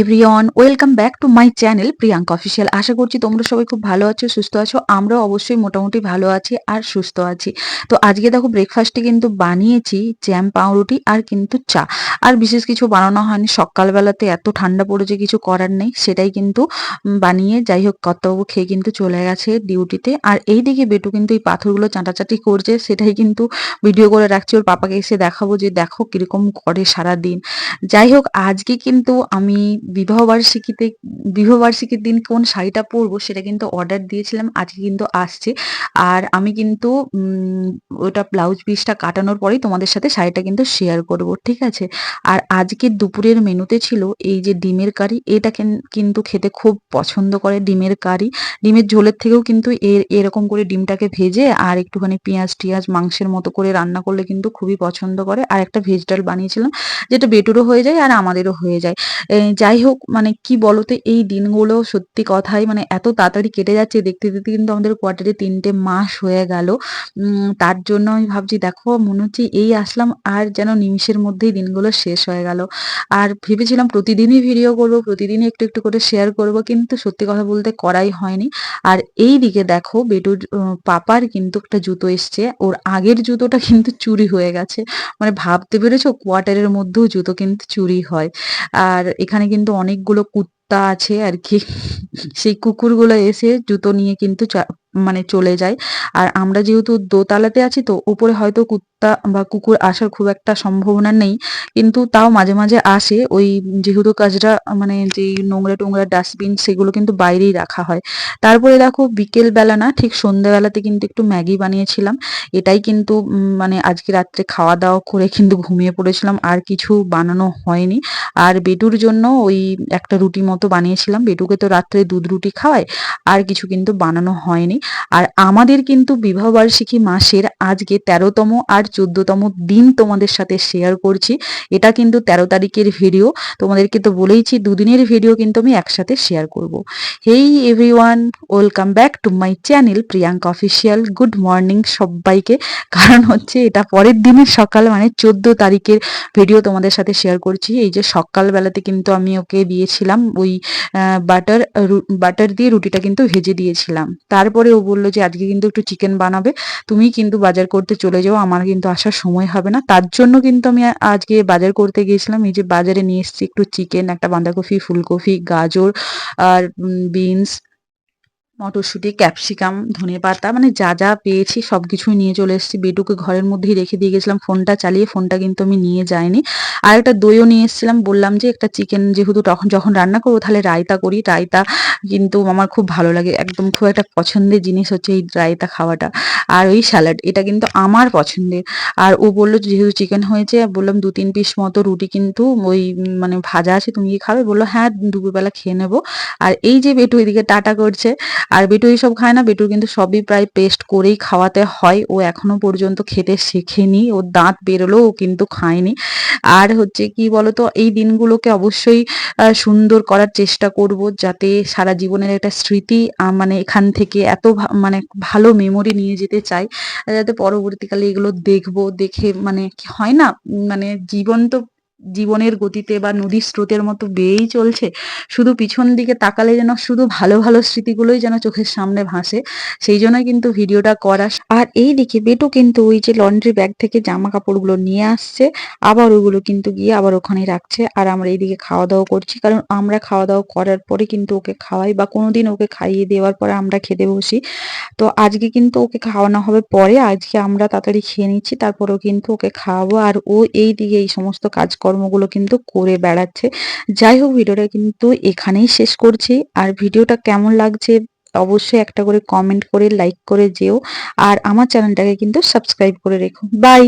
Everyone welcome back to my channel Priyanka official আশা করছি তোমরা সবাই খুব ভালো আছো, সুস্থ আছো। আমরাও অবশ্যই মোটামুটি ভালো আছি আর সুস্থ আছি। তো আজকে দেখো ব্রেকফাস্টে কিন্তু বানিয়েছি জ্যাম পাউরুটি আর কিন্তু চা। আর বিশেষ কিছু বানানো হয়নি, সকালবেলাতে এত ঠান্ডা পড়েছে, কিছু করার নেই। সেটাই কিন্তু বানিয়ে যাই হোক কর্তব্য খেয়ে কিন্তু চলে গেছে ডিউটিতে আর এই দিকে বেটু কিন্তু এই পাথরগুলো চাঁটাচাটি করছে, সেটাই কিন্তু ভিডিও করে রাখছি। ওর পাপাকে এসে দেখাবো যে দেখো কীরকম করে সারা দিন যাই হোক, আজকে কিন্তু আমি বিবাহবার্ষিকীতে বিবাহবার্ষিকীর দিন কোন শাড়িটা পরবো সেটা কিন্তু অর্ডার দিয়েছিলাম আজকে কিন্তু আসছে। আর আমি কিন্তু ওটা ব্লাউজ পিসটা কাটানোর পরেই তোমাদের সাথে শাড়িটা কিন্তু শেয়ার করব ঠিক আছে? আর আজকে দুপুরের মেনুতে ছিল এই যে ডিমের কারি এটা কিন্তু খেতে খুব পছন্দ করে ডিমের কারি। ডিমের ঝোলের থেকেও কিন্তু এর এরকম করে ডিমটাকে ভেজে আর একটুখানি পেঁয়াজ টিয়াজ মাংসের মতো করে রান্না করলে কিন্তু খুবই পছন্দ করে। আর একটা ভেজ ডাল বানিয়েছিলাম যেটা বেটুরও হয়ে যায় আর আমাদেরও হয়ে যায়। এ, যাই হোক মানে কি বলতো, এই দিনগুলো সত্যি কথাই মানে এত তাড়াতাড়ি কেটে যাচ্ছে। দেখতে দেখতে কিন্তু আমাদের কোয়ার্টারে তিনটে মাস হয়ে গেল। তার জন্য আমি ভাবছি, দেখো, মনে হচ্ছে এই আসলাম আর যেন নিমিষের মধ্যেই দিনগুলো শেষ হয়ে গেল। আর ভেবেছিলাম প্রতিদিনই ভিডিও করব, প্রতিদিনই একটু একটু করে শেয়ার করব, কিন্তু সত্যি কথা বলতে করাই হয়নি। আর এই দিকে দেখো, বেটুর পাপার কিন্তু একটা জুতো এসছে। ওর আগের জুতোটা কিন্তু চুরি হয়ে গেছে। মানে ভাবতে পেরেছ কোয়ার্টারের মধ্যেও জুতো কিন্তু চুরি হয়। আর এখানে কিন্তু অনেকগুলো কুত্তা আছে আর কি সেই কুকুরগুলো এসে জুতো নিয়ে কিন্তু মানে চলে যায়। আর আমরা যেহেতু দোতলাতে আছি, তো উপরে হয়তো কুত্তা বা কুকুর আসার খুব একটা সম্ভাবনা নেই। কিন্তু তাও মাঝে মাঝে আসে। ওই যেহেতু কাজটা মানে যে নোংরা টোংরা ডাস্টবিন, সেগুলো কিন্তু বাইরেই রাখা হয়। তারপরে দেখো বিকেল বেলা না, ঠিক সন্ধ্যাবেলাতে কিন্তু একটু ম্যাগি বানিয়েছিলাম। এটাই কিন্তু মানে আজকে রাত্রে খাওয়া দাওয়া করে কিন্তু ঘুমিয়ে পড়েছিলাম। আর কিছু বানানো হয়নি। আর বেটুর জন্য ওই একটা রুটি মতো বানিয়েছিলাম। বেটুকে তো রাত্রে দুধ রুটি খাওয়ায়, আর কিছু কিন্তু বানানো হয়নি। আর আমাদের কিন্তু বিবাহবার্ষিকী মাসের আজকে তেরোতম আর চোদ্দতম দিন তোমাদের সাথে শেয়ার করছি। এটা কিন্তু তেরো তারিখের ভিডিও তোমাদেরকে তো বলেইছি, দুদিনের ভিডিও কিন্তু আমি একসাথে শেয়ার করব। Hey everyone welcome back to my channel Priyanka official good morning সবাইকে। কারণ হচ্ছে এটা পরের দিনের সকাল মানে চোদ্দ তারিখের ভিডিও তোমাদের সাথে শেয়ার করছি। এই যে সকালবেলাতে কিন্তু আমি ওকে দিয়েছিলাম ওই বাটার বাটার দিয়ে রুটিটা কিন্তু ভেজে দিয়েছিলাম। তারপরে ও বলল যে, আজকে কিন্তু একটু চিকেন বানাবে। তুমি কিন্তু বাজার করতে চলে যাও। আমার কিন্তু আসার সময় হবে না। তার জন্য কিন্তু আমি আজকে বাজার করতে গিয়েছিলাম। এই যে, বাজারে নিয়ে এসেছি একটু চিকেন একটা বাঁধাকপি, ফুলকপি, গাজর, আর বিনস মটরশুঁটি, ক্যাপসিকাম, ধনেপাতা মানে যা যা পেয়েছি সবকিছুই নিয়ে চলে এসেছি। বেটুকে ঘরের মধ্যেই রেখে দিয়ে গেছিলাম, ফোনটা চালিয়ে, ফোনটা কিন্তু আমি নিয়ে যাইনি। আর একটা দইও নিয়ে এসেছিলাম, বললাম যে একটা চিকেন যেহেতু তখন, যখন রান্না করব তাহলে রায়তা করি। রায়তা কিন্তু আমার খুব ভালো লাগে, একদম খুব একটা পছন্দের জিনিস হচ্ছে এই রায়তা খাওয়াটা। আর ওই স্যালাড, এটা কিন্তু আমার পছন্দের। আর ও বলল যেহেতু চিকেন হয়েছে, বললাম দু তিন পিস মতো রুটি কিন্তু ওই মানে ভাজা আছে, তুমি খাবে? বলল হ্যাঁ দুপুরবেলা খেয়ে নেব। আর এই যে বেটু এদিকে টাটা করছে আর বেটু এইসব খায় না, বেটুর কিন্তু সবই প্রায় পেস্ট করেই খাওয়াতে হয়। ও এখনও পর্যন্ত খেতে শেখেনি ওর দাঁত বেরোলেও ও কিন্তু খায়নি। আর হচ্ছে কি বলতো, এই দিনগুলোকে অবশ্যই সুন্দর করার চেষ্টা করব যাতে সারা জীবনের একটা স্মৃতি মানে এখান থেকে এত মানে ভালো মেমোরি নিয়ে যেতে চাই। যাতে পরবর্তীকালে এগুলো দেখব, দেখে মানে হয় না মানে জীবন তো জীবনের গতিতে বা নদীর স্রোতের মতো বেয়েই চলছে, শুধু পিছন দিকে তাকালে যেন শুধু ভালো ভালো স্মৃতিগুলোই যেন চোখের সামনে ভাসে, সেই জন্যই কিন্তু ভিডিওটা করা আর এই দিকে বেটু কিন্তু ওই যে লন্ড্রি ব্যাগ থেকে জামা কাপড়গুলো নিয়ে আসছে, আবার ওগুলো কিন্তু গিয়ে আবার ওখানে রাখছে, আর আমরা এইদিকে খাওয়া দাওয়া করছি, কারণ আমরা খাওয়া দাওয়া করার পরে কিন্তু ওকে খাওয়াই বা কোনোদিন ওকে খাইয়ে দেওয়ার পরে আমরা খেতে বসি। তো আজকে কিন্তু ওকে খাওয়ানো হবে পরে, আজকে আমরা তাড়াতাড়ি খেয়ে নিচ্ছি, তারপরেও কিন্তু ওকে খাওয়াবো, আর ও এই দিকে এই সমস্ত কাজকর্মগুলো কিন্তু করে বেড়াচ্ছে। যাই হোক, ভিডিওটা কিন্তু এখানেই শেষ করছি। আর ভিডিওটা কেমন লাগছে অবশ্যই একটা করে কমেন্ট করে লাইক করে যেও। আর আমার চ্যানেলটাকে কিন্তু সাবস্ক্রাইব করে রেখো। বাই